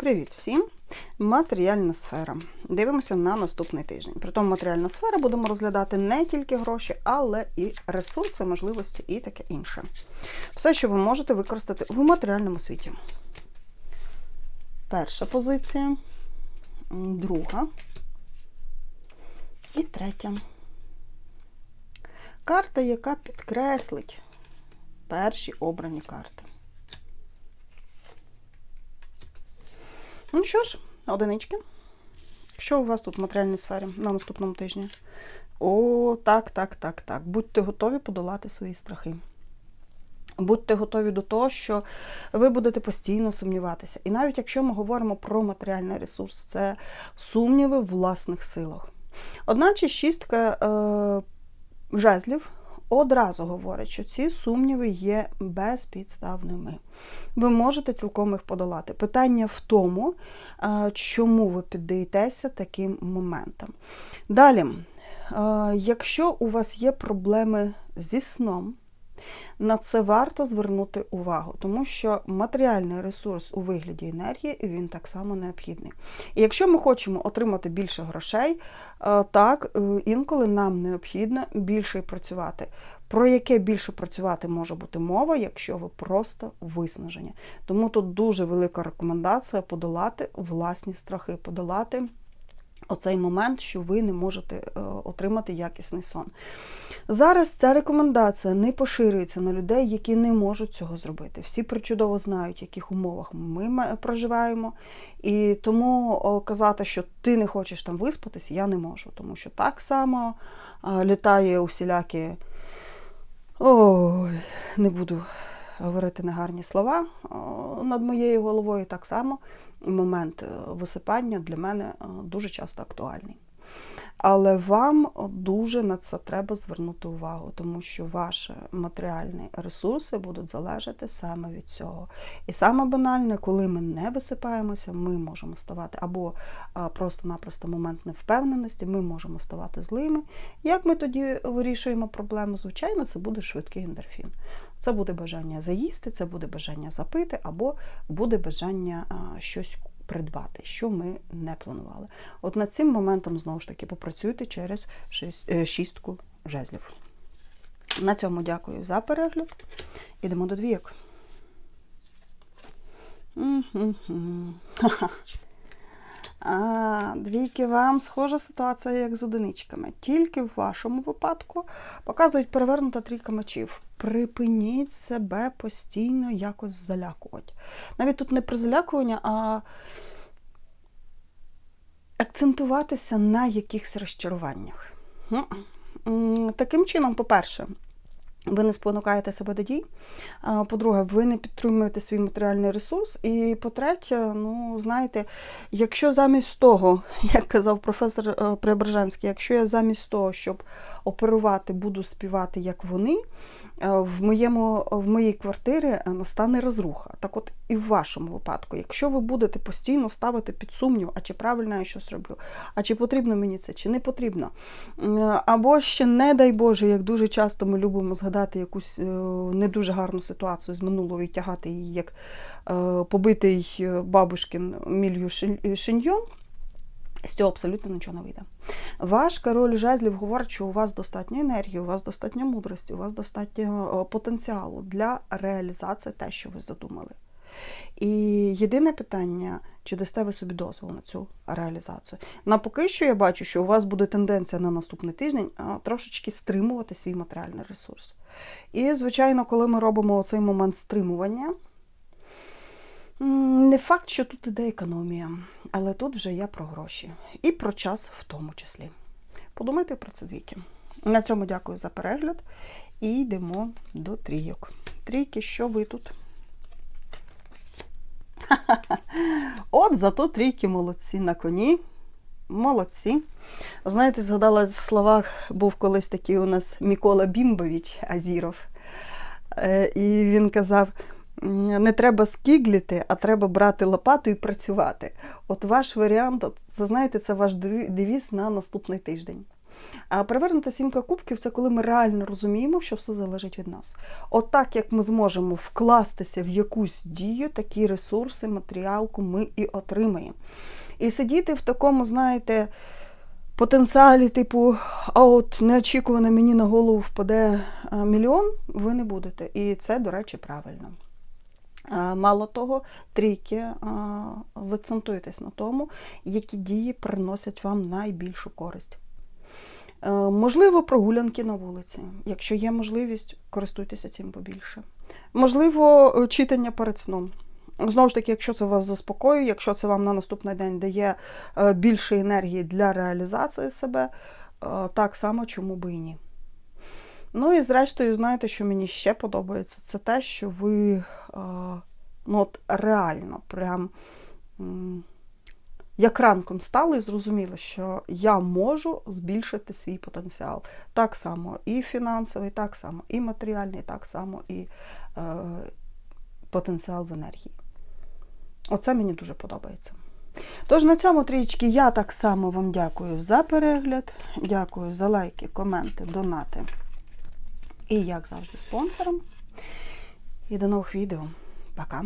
Привіт всім! Матеріальна сфера. Дивимося на наступний тиждень. Притом матеріальна сфера будемо розглядати не тільки гроші, але і ресурси, можливості і таке інше. Все, що ви можете використати в матеріальному світі. Перша позиція, друга і третя. Карта, яка підкреслить перші обрані карти. Ну що ж, одинички. Що у вас тут в матеріальній сфері на наступному тижні? О, так, так, так, так. Будьте готові подолати свої страхи. Будьте готові до того, що ви будете постійно сумніватися. І навіть якщо ми говоримо про матеріальний ресурс, це сумніви в власних силах. Одначе шістка е, жезлів одразу говорить, що ці сумніви є безпідставними. Ви можете цілком їх подолати. Питання в тому, чому ви піддаєтеся таким моментам. Далі, якщо у вас є проблеми зі сном, на це варто звернути увагу, тому що матеріальний ресурс у вигляді енергії він так само необхідний. І якщо ми хочемо отримати більше грошей, е, так е, інколи нам необхідно більше працювати. Про яке більше працювати може бути мова, якщо ви просто виснажені. Тому тут дуже велика рекомендація подолати власні страхи, подолати. Оцей момент, що ви не можете е, отримати якісний сон. Зараз ця рекомендація не поширюється на людей, які не можуть цього зробити. Всі причудово знають, в яких умовах ми проживаємо. І тому казати, що ти не хочеш там виспатись, я не можу. Тому що так само літає усілякі. Ой, не буду говорити негарні слова над моєю головою так само момент е, висипання для мене е, дуже часто актуальний. Але вам дуже на це треба звернути увагу, тому що ваші матеріальні ресурси будуть залежати саме від цього. І саме банальне, коли ми не висипаємося, ми можемо ставати або просто-напросто момент невпевненості, ми можемо ставати злими. Як ми тоді вирішуємо проблему? Звичайно, це буде швидкий ендорфін. Це буде бажання заїсти, це буде бажання запити, або буде бажання щось придбати, що ми не планували. От над цим моментом, знову ж таки, попрацюйте через е, шістку жезлів. На цьому дякую за перегляд. Ідемо до двійок. А, Двійки вам схожа ситуація, як з одиничками. Тільки в вашому випадку показують перевернута трійка мечів. Припиніть себе постійно якось залякувати. Навіть тут не про залякування, а акцентуватися на якихось розчаруваннях. Таким чином, по-перше, ви не спонукаєте себе до дій. По-друге, ви не підтримуєте свій матеріальний ресурс. І по-третє, ну, знаєте, якщо замість того, як казав професор е, Преображенський, якщо я замість того, щоб оперувати, буду співати, як вони, в моєму, в моїй квартирі е, настане розруха. Так от і в вашому випадку, якщо ви будете постійно ставити під сумнів, а чи правильно я щось роблю, а чи потрібно мені це, чи не потрібно. Або ще, не дай Боже, як дуже часто ми любимо згадати якусь е, не дуже гарну ситуацію з минулого і тягати її як побитий бабушкин мілью шиньйон, з цього абсолютно нічого не вийде. Ваш король жезлів говорить, що у вас достатньо енергії, у вас достатньо мудрості, у вас достатньо потенціалу для реалізації те, що ви задумали. І єдине питання, чи дасте ви собі дозвіл на цю реалізацію. На поки що я бачу, що у вас буде тенденція на наступний тиждень трошечки стримувати свій матеріальний ресурс. І, звичайно, коли ми робимо цей момент стримування. Не факт, що тут іде економія, але тут вже я про гроші. І про час в тому числі. Подумайте про це двійки. На цьому дякую за перегляд. І йдемо до трійок. Трійки, що ви тут? От зато трійки молодці на коні. Молодці. Знаєте, згадала в словах, був колись такий у нас Микола Бімбович Азіров. Е, і він казав не треба скігліти, а треба брати лопату і працювати. От ваш варіант, це знаєте, це ваш девіз на наступний тиждень. А перевернута сімка кубків це коли ми реально розуміємо, що все залежить від нас. От так як ми зможемо вкластися в якусь дію, такі ресурси, матеріалку ми і отримаємо. І сидіти в такому, знаєте, потенціалі, типу, а от неочікувано мені на голову впаде мільйон, ви не будете. І це, до речі, правильно. Е, Мало того, трійки е, заакцентуйтесь на тому, які дії приносять вам найбільшу користь. Е, Можливо, прогулянки на вулиці. Якщо є можливість, користуйтеся цим побільше. Можливо, читання перед сном. Знову ж таки, якщо це вас заспокоює, якщо це вам на наступний день дає більше енергії для реалізації себе, так само чому би і ні. Ну і зрештою, знаєте, що мені ще подобається, це те, що ви е, ну, от реально прям як ранком стали і зрозуміли, що я можу збільшити свій потенціал. Так само і фінансовий, так само і матеріальний, так само і е, потенціал в енергії. Оце мені дуже подобається. Тож на цьому трічки я так само вам дякую за перегляд, дякую за лайки, коменти, донати. І, як завжди, спонсором. І до нових відео. Пока!